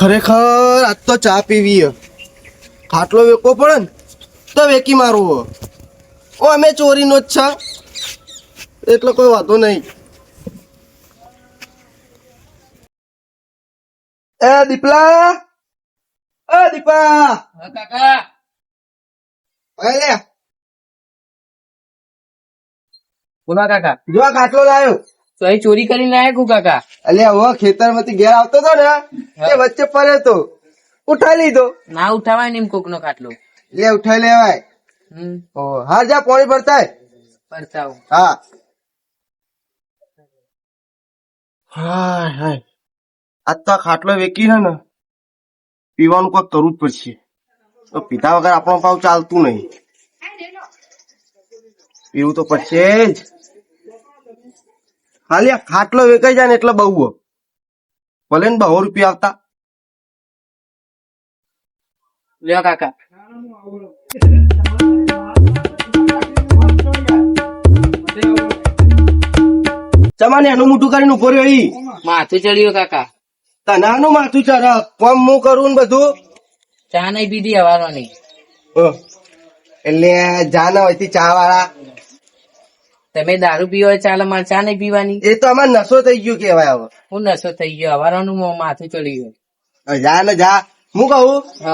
ખરેખર આજ તો ચા પીવી. ખાટલો વેકવો પડે ને તો વેકી મારવો. હે. ઓ અમે ચોરીનો જ છે. એટલે કોઈ વાંધો નહીં. એ દીપલા! એ દીપા! કાકા. બોલા કાકા? જો ખાટલો લાયો. તો અહીં ચોરી કરીને લાયા કુ કાકા? અલે હવે ખેતરમાંથી ઘેર આવતો હતો ને એ વચ્ચે પડ્યો તો. ઉઠાઈ લીધો. ના ઉઠાવાય ને કોક નો ખાટલો. લે ઉઠાઈ લેવાય. હમ. હા જા પોણી ભરતાય. પરતાવ હા. હાય હાય. આજ તો ખાટલો વેકી હે ને પીવાનું કોઈ કરવું જ પડશે. તો પીધા વગર આપણો પાવ ચાલતું નહીં. પીવું તો પડશે જ. આ ખાટલો વેકાઈ જાય ને એટલે બહુ ભલે ને બહો રૂપિયા આવતા. લ્યો કાકા. ચમાને એનું મોટું કરીને ઊભો રહ્યો ઈ. માથું ચડ્યું કાકા. તનાનું માથું ચર કોમ હું કરું ને બધું? ચા નહીં પીધી હવારોની. ઓ, એટલે જાના હોય ચા વાળા. તમે દારૂ પીવો ચાલે મારે ચા નહીં પીવાની? એ તો અમાર નશો થઈ ગયો કેવાય હવે. હું નશો થઈ ગયો? હવારોનું માથું ચડી ગયું. જા ને જા. હું કહું? હ.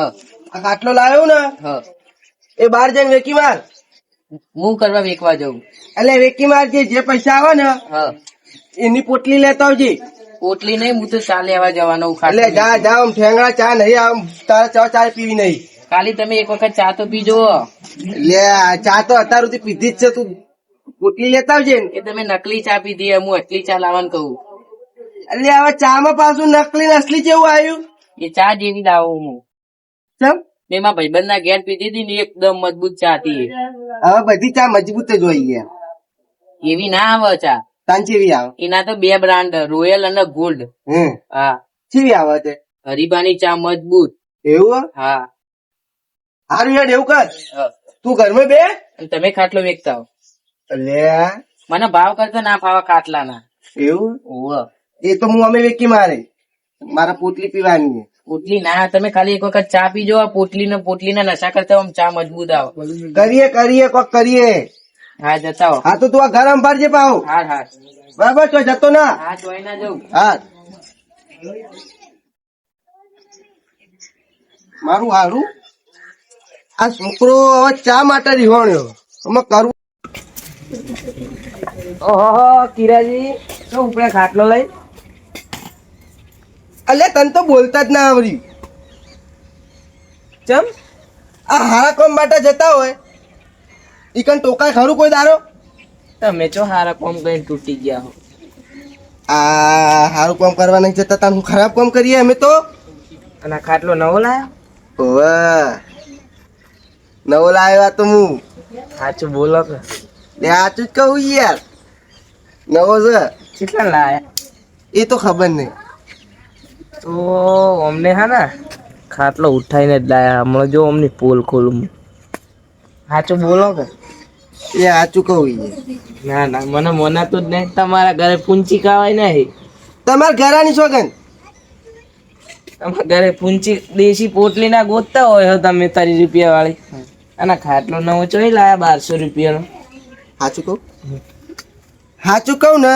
આ ખાટલો લાવ્યો ને? હ. એ બાર જઈને વેકી માર. હું કરવા વેકવા જવું એટલે વેકી માર જે જે પૈસા આવે ને હ. એની પોટલી લેતા આવજે. પોટલી નહીં હું તો ચા લેવા જવાનો એટલે જા જા આમ ઠેંગડા ચા નહીં આમ તારા ચા ચા પીવી નહીં. ખાલી તમે એક વખત ચા તો પીજો. લે ચા તો અત્યાર સુધી પીધી જ છે તું. પોટલી લેતા આવજે ને. કે તમે નકલી ચા પીધી હે, હું અસલી ચા લાવવાનું કહું. એટલે હવે ચામાં પાછું નકલી અસલી જેવું આવ્યું? એ ચા જેવી લાવો હું. ચમ? મેં ભાઈબંધ ના ઘેર પીધી હતી ને એકદમ મજબૂત ચા હતી હવે બધી ચા મજબૂત જ હોય ગયા એવી ના આવે ચા. તાંચીવી આવે? એના તો બે બ્રાન્ડ રોયલ અને ગોલ્ડ. હા. ચીવી આવે છે હરીબાની ચા મજબૂત. એવું હા? હારું યાર એવું કર. તું ઘરમાં બે? તમે ખાટલો વેચતા હો. લે મને ભાવ કરતા ના ફાવા ખાટલા ના એવું? ઓવ એ તો હું અમે વેકી મારે. મારા પોટલી પીવાની. પોટલી ના તમે ખાલી એક વખત ચા પીજો આ પોટલી ને પોટલી ના નશા કરતા આમ ચા મજબૂત આવો. કરીએ કરીએ કોક કરીએ. હા જતા હો. હા તો તું આ ગરમ ભરજે પાવ હા હા. બરાબર તો જતો ના. હા જોઈ ના જવું હા. મારું હારું. આ છોકરો હવે ચા માટે રીવાણ્યો અમે કરવું ઓહો કિરાજી શું ઉપડે ખાટલો લઈ? અલે તને તો બોલતા જ ના આવડ્યું. ચમ? આ હારા કોમ માટે જતા હોય. ઈ કન ટોકા ખરું કોઈ દારો તમે ચો હારા કોમ કઈ તૂટી ગયા હો. આ હારું કોમ કરવા નહીં જતા તાન હું ખરાબ કોમ કરીએ અમે તો? અને ખાટલો નવો લાયો? ઓવે નવો લાવ્યા તો હું. સાચું બોલો કે. લે સાચું જ કહું યાર. નવો છે. કેટલા લાયા? એ તો ખબર નહીં. તો અમને હા ને ખાટલો ઉઠાઈને જ લાયા. હમણાં જો અમને પોલ ખોલું સાચું બોલો કે? એ સાચું કહું ના ના મને મનાતું જ નહીં. તમારા ઘરે પૂંચી ખાવાય નહીં. તમારા ઘરાની સોગન તમારા ઘરે પૂંચી દેશી પોટલીના ગોતતા હોય હો તમે તારી રૂપિયા વાળી અને ખાટલો નવો ચોઈ લાયા બારસો રૂપિયાનો? સાચું કહું? સાચું કહું ને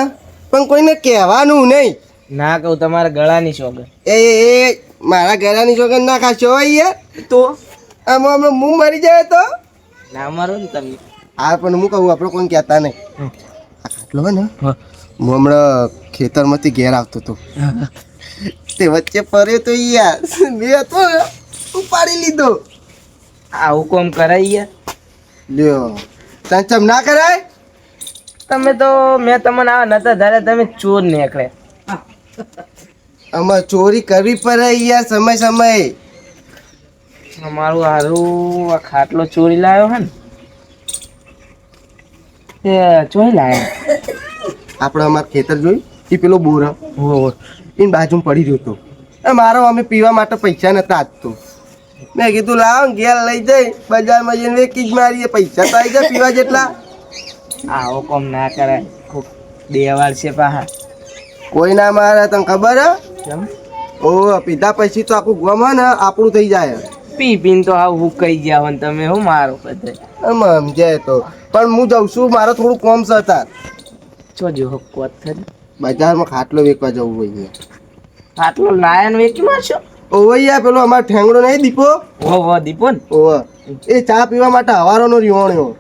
પણ કોઈને કહેવાનું નહીં. ના કહું તમારા ગળાની છોગર એ એ મારા ગળાની સોગન ના ખાશો યાર તો? આમાં હમણાં મું મરી જાય તો? ના મારો ને તમે. હા પણ હું કહું આપણે કોઈ કહેતા નહીં. આટલો ને હું. હમણાં ખેતરમાંથી ઘેર આવતો હતો. તે વચ્ચે પડ્યો તો યાર. મેં હતો ને, ઉપાડી લીધો. આવું કોમ કરાય લ્યો. તને ચમ ના કરાય? તમે તો મેં તમને આવા નતા ધારે તમે ચોર નીકળે. અમાર ચોરી કરવી પડે યાર સમય સમય. અમારું હારું આ ખાટલો ચોરી લાવ્યો હે ને. એ ચોરી લાવ્યો આપણે અમાર ખેતર જોયું? એ પેલો બોર એની બાજુમાં પડી રહ્યો હતો. એ મારો અમે પીવા માટે પૈસા નતા આપતો. મેં કીધું લાવ ઘેર લઈ જઈ બજારમાં જઈને વેચી જ મારીએ પૈસા તો આવી જાય પીવા જેટલા. આવો કોમ ના કરાય. ખૂબ દેવાળ છે પાહા. કોઈ ના મારે તને ખબર હે? ઓ પીધા પછી તો આખું ગમ ને આપણું થઈ જાય. પી પીને તો આવું કહી ગયા હોય તમે હું મારો બધે. આમ સમજાય તો. પણ હું જઉં છું મારો થોડું કોમ છે તાર જોજો હકવત ખરી બજારમાં ખાટલો વેચવા જવું હોય ખાટલો લાયન વેચી મારશો? ઓવૈયા પેલો અમાર ઠેંગડો નહીં દીપો? ઓ હો દીપો ને ઓવ એ ચા પીવા માટે હવારોનો રીવાણ્યો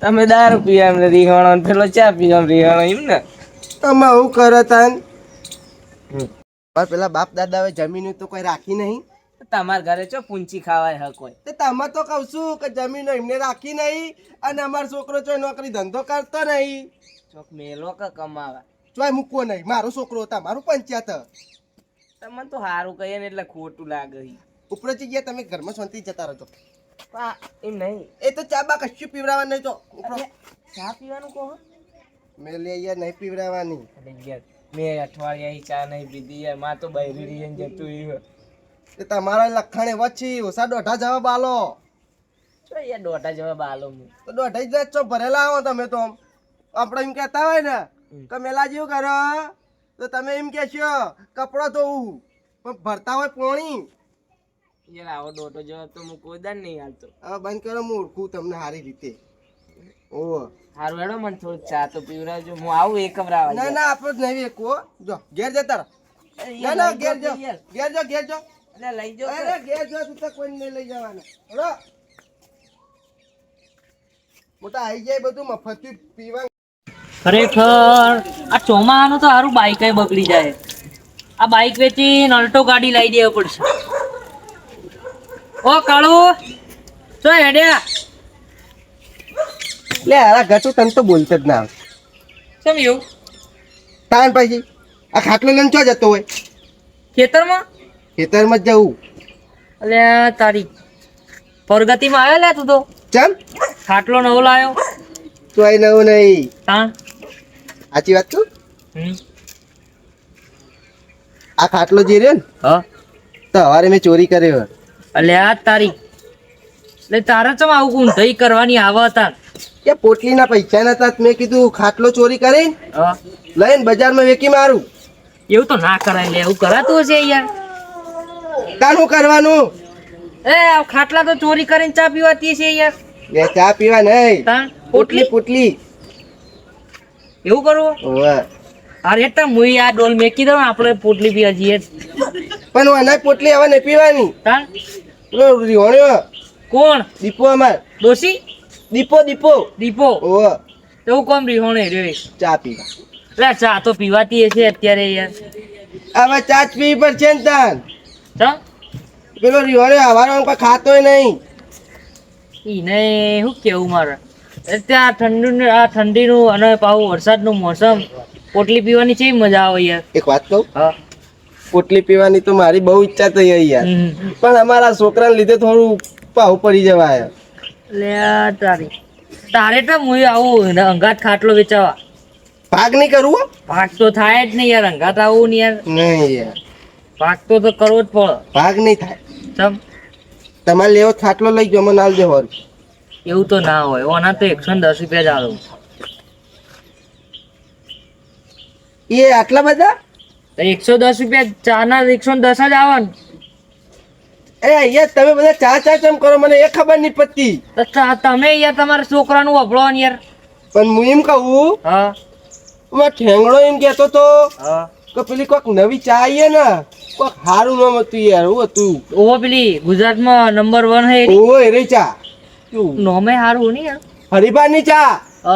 તમે દારૂ પીવા એમ રીહાણો પેલો ચા પીવા રીહાણો એમ ને? તમે હું કરે તાન. મારા પેલા બાપ દાદાએ જમીન તો કોઈ રાખી નહીં. તમારા ઘરે ચો પૂંચી ખાવાય હક હોય તે તમે તો કહું છું કે જમીન એમને રાખી નહીં અને અમારો છોકરો ચોય નોકરી ધંધો કરતો નહીં. ચોક મેલો કે કમાવા? ચોય મૂકવો નહીં. મારો છોકરો તમારું પંચાયત. તમને તો સારું કહીએ ને એટલે ખોટું લાગે. ઉપરથી ગયા તમે ઘરમાં શાંતિ જતા રહો છો. એમ નહીં. એ તો ચા બા કશું પીવડાવવા નહીં તો. ચા પીવાનું કહો મેં લઈ યાર નહીં પીવડાવવાની. મેં અઠવાડિયા ચા નહીં પીધી યારમાં તો બૈરી જતું રહ્યું એ તમારા લખાણે વચ્ચી ઓછા દોઢા જવાબ આલો. છો યાર દોઢા જવા બાલો હું. તો દોઢા જ છો ભરેલા આવો તમે તો. આપણે એમ કહેતા હોય ને કે મેલા જેવું કરો. તો તમે એમ કહેશો કપડો ધોવું પણ ભરતા હોય પોણી. યાર આવો ડોટો જવાબ તો હું કોઈ દાન નહીં હાલતો. હવે બંધ કરો હું ઓળખું તમને સારી રીતે. ઓહો. હારું હેડો મને થોડું ચા તો પીવડાવજો. હું આવું એક કમરા ના ના આપણો જ નહીં વેકવો જો ઘેર જતા રહો. ના ના ઘેર જો. ઘેર જો ઘેર જો. એટલે લઈ જાઓ અરે ઘેર જો તું તો કોઈ નહીં લઈ જવાના. મોટા આવી જાય બધું મફત પીવા ખરેખર આ ચોમાનું તો સારું બાઈક બગડી જાય. આ બાઈક વેચીને અલ્ટો ગાડી લાવી દેવી પડશે. ઓ કાળુ તો હેડ્યા. લે હારા ગટુ તન તો બોલતો જ ના આવે. કેમ એવું? તાન પછી આ ખાટલો લઈને ચો જતો હોય? ખેતરમાં? ખેતરમાં જ જવું. અલે તારી પ્રગતિમાં આવ્યો લે તું તો. ચમ? ખાટલો નવો લાવ્યો તો ચોય નવું નહીં. તાણ? સાચી વાત છું આ ખાટલો જે રહ્યો ને હા. તો હવારે મેં ચોરી કર્યો. એટલે આ તારી. એટલે તારે ચમ આવું થઈ કરવાની આવા હતા? કે પોટલીના પૈસા નતા મેં કીધું ખાટલો ચોરી કરી લઈને બજારમાં વેકી મારું. એવું તો ના કરાય લે એવું કરાતું હશે યાર કાનું કરવાનું? એ ખાટલા તો ચોરી કરીને ચા પીવાતી છે યાર ચા પીવા નહીં. પોટલી? પોટલી. એવું કરવું ઓવે. અરે એટલે મુઈ આ ડોલ મેકી દઉં આપણે પોટલી પી હજી પણ અનાજ પોટલી હવે નહીં પીવાની. તાણ પેલો રીહોણ્યો કોણ? દીપો અમાર. ડોસી દીપો દીપો. દીપો. ઓવે. હું કોમ રીહોણે રે? ચા પીવા લે. ચા તો પીવાતી હશે અત્યારે યાર. હવે ચા જ પીવી પડશે ને તાન. ચમ? પેલો રીહોણ્યો હવારે કોઈ ખાતોય નહીં. ઈને શું કેવું મારે? આ ઠંડી આ ઠંડીનું અને પાછું વરસાદનું મોસમ પોટલી પીવાની છે મજા આવે યાર. એક વાત કહું? હા. પોટલી પીવાની તો મારી બહુ ઈચ્છા થઈ યાર. પણ અમારા છોકરાને લીધે થોડું પાહુ પડી જવાય. લે તારી. તારે તો હું આવું અંગાત ખાટલો વેચાવા. ભાગ નહીં કરવું? ભાગ તો થાય જ નહીં યાર અંગાત આવું ને યાર. નહીં યાર. ભાગ તો તો કરવો જ પડે. ભાગ નહીં થાય. ચમ. તમારે લેવો ખાટલો લઈ જાઓ મને આવજો હોર એવું તો ના હોય. ઓના તો એકસો ને દસ રૂપિયા જ આલું. એ આટલા બધા? એકસો દસ રૂપિયા ચાના એકસો દસ જ આવે ને અરે અહીંયા તમે બધા ચા ચા ચમ કરો? મને એ ખબર નહીં પડતી. તમે યાર તમારા છોકરાનું વભળો ને યાર. પણ હું એમ કહું હા. મેં ઠેંગડો એમ કહેતો તો હા. કે પેલી કોઈક નવી ચા આવીએ ને કોઈક સારું નામ હતું યાર હું હતું. ઓ પેલી ગુજરાતમાં નંબર વન હે ઓ એ ચા? નોમે હારું નહીં યાર હરિભાની ચા? અ,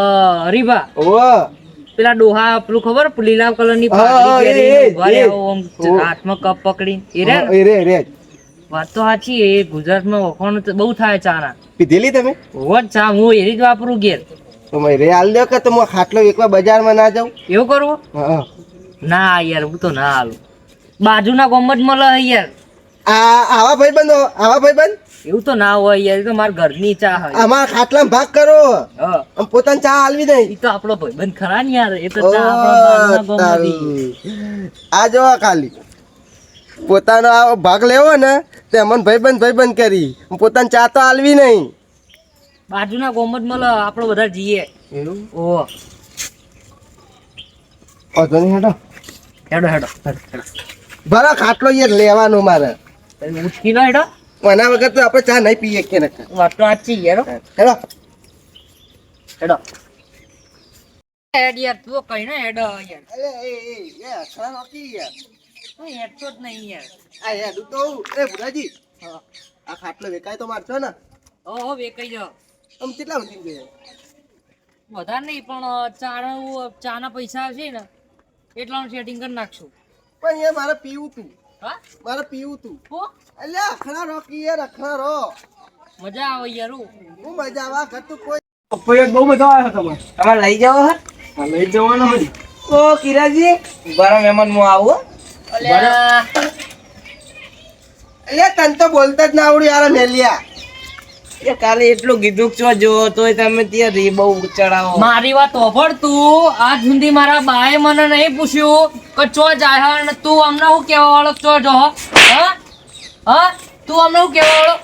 હરીભા. ઓવો પેલા ડોહા પેલું ખબર? લીલા આમ ઓ. હાથમાં કપ પકડી એ રે રે રે. વાત તો સાચી એ ગુજરાતમાં વખવાનું બહુ થાય ચાના. પીધેલી તમે? હોવ ચા હું એ જ વાપરું ઘેર. તો મેં રે હાલ દો કે તમે ખાટલો એકવાર બજારમાં ના જાઉં? એવું કરવું ના યાર હું તો ના હાલું બાજુના ગોમત મળે યાર. આ આવા ભાઈબંધો આવા ભાઈબંધ? એવું તો ના હોય યાર તો મારા ઘરની ચા હોય. અમાર ખાટલામાં ભાગ કરો. આમ પોતાની ચા હાલવી નહીં. એ તો આપણો ભાઈબંધ ખરા ને યાર એ તો ચા આપણો આ જોવા ખાલી. પોતાનો આ ભાગ લેવો ને તે મને ભાઈબંધ ભાઈબંધ કરી. પોતાની ચા તો હાલવી નહીં. બાજુના ગોમત મળે આપણો બધા જઈએ. એવું? ઓહો વાંધો નહીં હેડો. હેડો હેડો. ભરા ખાટલો યાર લેવાનો મારે. ઉઠકી લો હેડો. એના વગર તો આપણે ચા નહીં પીએ કે નકર. વાત તો સાચી યાર. હેડો. હેડ. યાર તું કઈ ના હેડો યાર. અરે એ એ એ અસરા નહોતી યાર. હું હેડતો જ નહીં યાર. આ હેડું તો એ ભુરાજી આ ખાટલો વેકાય તો મારશો ને. ઓહો વેકાઈ જાઓ. આમ કેટલા વધી ગયો? વધારે નહીં પણ ચા ચાના પૈસા છે ને એટલાનું સેટિંગ કરી નાખશું. પણ યાર મારે પીવું તું. મારે પીવું તું. હો? અલ્યા અખણા રો યાર અખણા રો. મજા આવે યાર હું. મજા આવે ઘર તું કોઈ પપૈયા બહુ મજા આવે તમારે. તમારે લઈ જાઓ હા. લઈ જવાનો હોય ઓ કિરાજી. બરા મહેમાન હું આવું હો. અલ્યા. અલ્યા તને તો બોલતા જ ના આવડ્યું યાર મેલિયા. એ કાલે એટલું કીધું છો જો તોય તમે ત્યાં રી બહુ ચડાવો. મારી વાત ઓફર તું. આજ સુધી મારા બાએ મને નહીં પૂછ્યું કે ચો જાય અને તું અમને હું કેવા વાળો ચો જો હા. હા? તું અમને હું કેવા વાળો?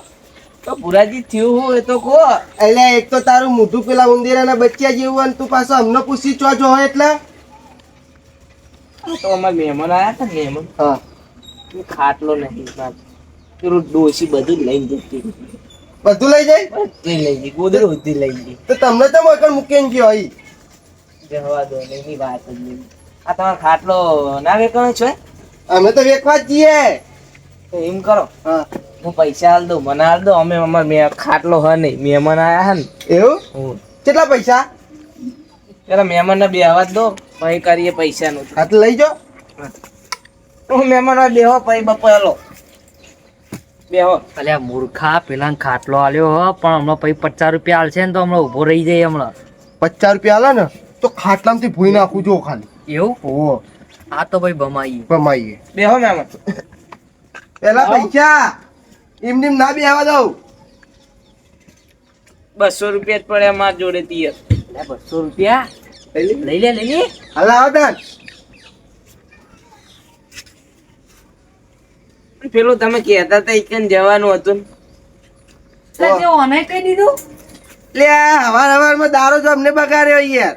તો પુરાજી થયું હું એ તો કહો. એટલે એક તો તારું મોઢું પેલા ઉંદીરાના બચ્ચા જેવું અને તું પાછો અમને પૂછી ચો જો એટલે. તો અમારા મહેમાન આયા હતા ને મહેમાન. હા. ખાટલો નહીં. પેલું ડોસી બધું જ લઈને જતી. બધું લઈ જાય? બધું લઈ જઈ ગોદડું સુધી લઈ જાય. તો તમને તો મોકલ મૂકીને ગયો અહીં જવા દો ને એની વાત જ નહીં. આ તમારો ખાટલો ના વેકણો છો? અમે તો વેકવા જ જઈએ. તો એમ કરો. હા. હું પૈસા હાલ દઉં મને હાલ દો. અમે અમાર મે ખાટલો હ નહીં મહેમાન આયા હે ને. એવું? કેટલા પૈસા? પેલા મહેમાન ને બે અવાજ દો પછી કરીએ પૈસાનું. હા તો લઈ જાઓ. હું. મહેમાન બેહો પછી બપોર લો બેહો. અલ્યા મૂર્ખા પેલા ખાટલો આલ્યો હો પણ હમણાં પછી પચાસ રૂપિયા આલશે ને તો હમણાં ઊભો રહી જાય હમણાં. પચાસ રૂપિયા આલે ને તો ખાટલામાંથી ભૂઈ નાખું જો ખાલી. એવું? ઓહો. આ તો ભાઈ ભમાઈ કમાઈએ બેહો મહેમાન પેલા પૈસા એમ નેમ ના બેહવા દઉં. બસો રૂપિયા જ પડે અમારા જોડે તિયર. બસો રૂપિયા? લઈ લે. લઈ લે લઈ લે. હાલ પેલું તમે કહેતા હતા ઈકન જવાનું હતું. તે ઓને કહી દીધું? લે હવાર હવારમાં દારૂ જો અમને બગાડ્યો યાર.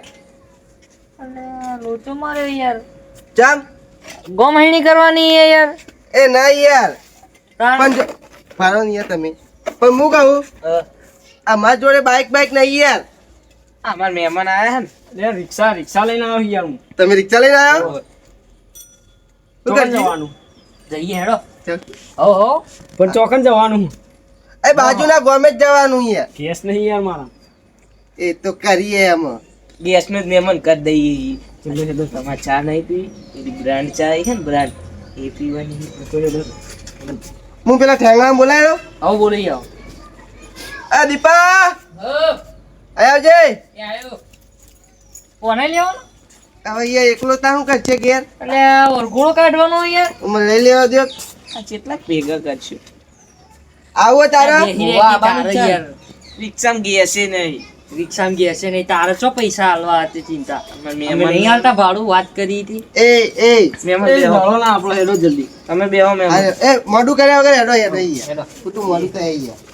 અલ્યા લોચો માર્યો યાર. ચાલ ગોમહિણી કરવાની છે યાર. એ ના યાર. પણ ફારો નહીં યાર તમે. પણ હું કહું અમાર જોડે બાઇક બાઇક નહીં યાર. અમાર મહેમાન આયા હે ને. રિક્ષા રિક્ષા લઈને આવ્યો યાર હું. તમે રિક્ષા લઈને આવ્યો શું ચોકન જવાનું. જઈએ હેડો. હો હો પણ ચોકન જવાનું એ બાજુના ગોમે જ જવાનું યાર કેસ નહીં યાર મારા. એ તો કરીએ એમ. ગેસનું જ મહેમાન કરી દઈએ. ચલો હેડો તમારે ચા નહીં પી એની બ્રાન્ડ ચા આવી છે ને બ્રાન્ડ એ પીવાની. હું પેલા ઠેંગા બોલાયો? આવો બોલી આવો. આ દીપા! આવજે એ આયો. કોને લેવાનો? હવે અહીંયા એકલો તા શું કરશે ઘેર? એટલે વરઘોડો કાઢવાનો અહીંયા? મને લઈ લેવા દો આ ભેગા કરશું. આવો તારા. તારે બાબુ યાર. નહીં. રિક્ષામાં ગયા છે નહીં. તારે છો પૈસા હાલવા હતી ચિંતા? અમે નહીં હાલતા ભાડું વાત કરી હતી. એ એ. મહેમાન એ બેહો. ના આપણો હેડો જલ્દી. તમે બેહો મહેમાન. એ મોઢું કર્યા વગર હેડો હેડો અહીંયા. હેડો. ખોટું મોઢું તો અહીંયા.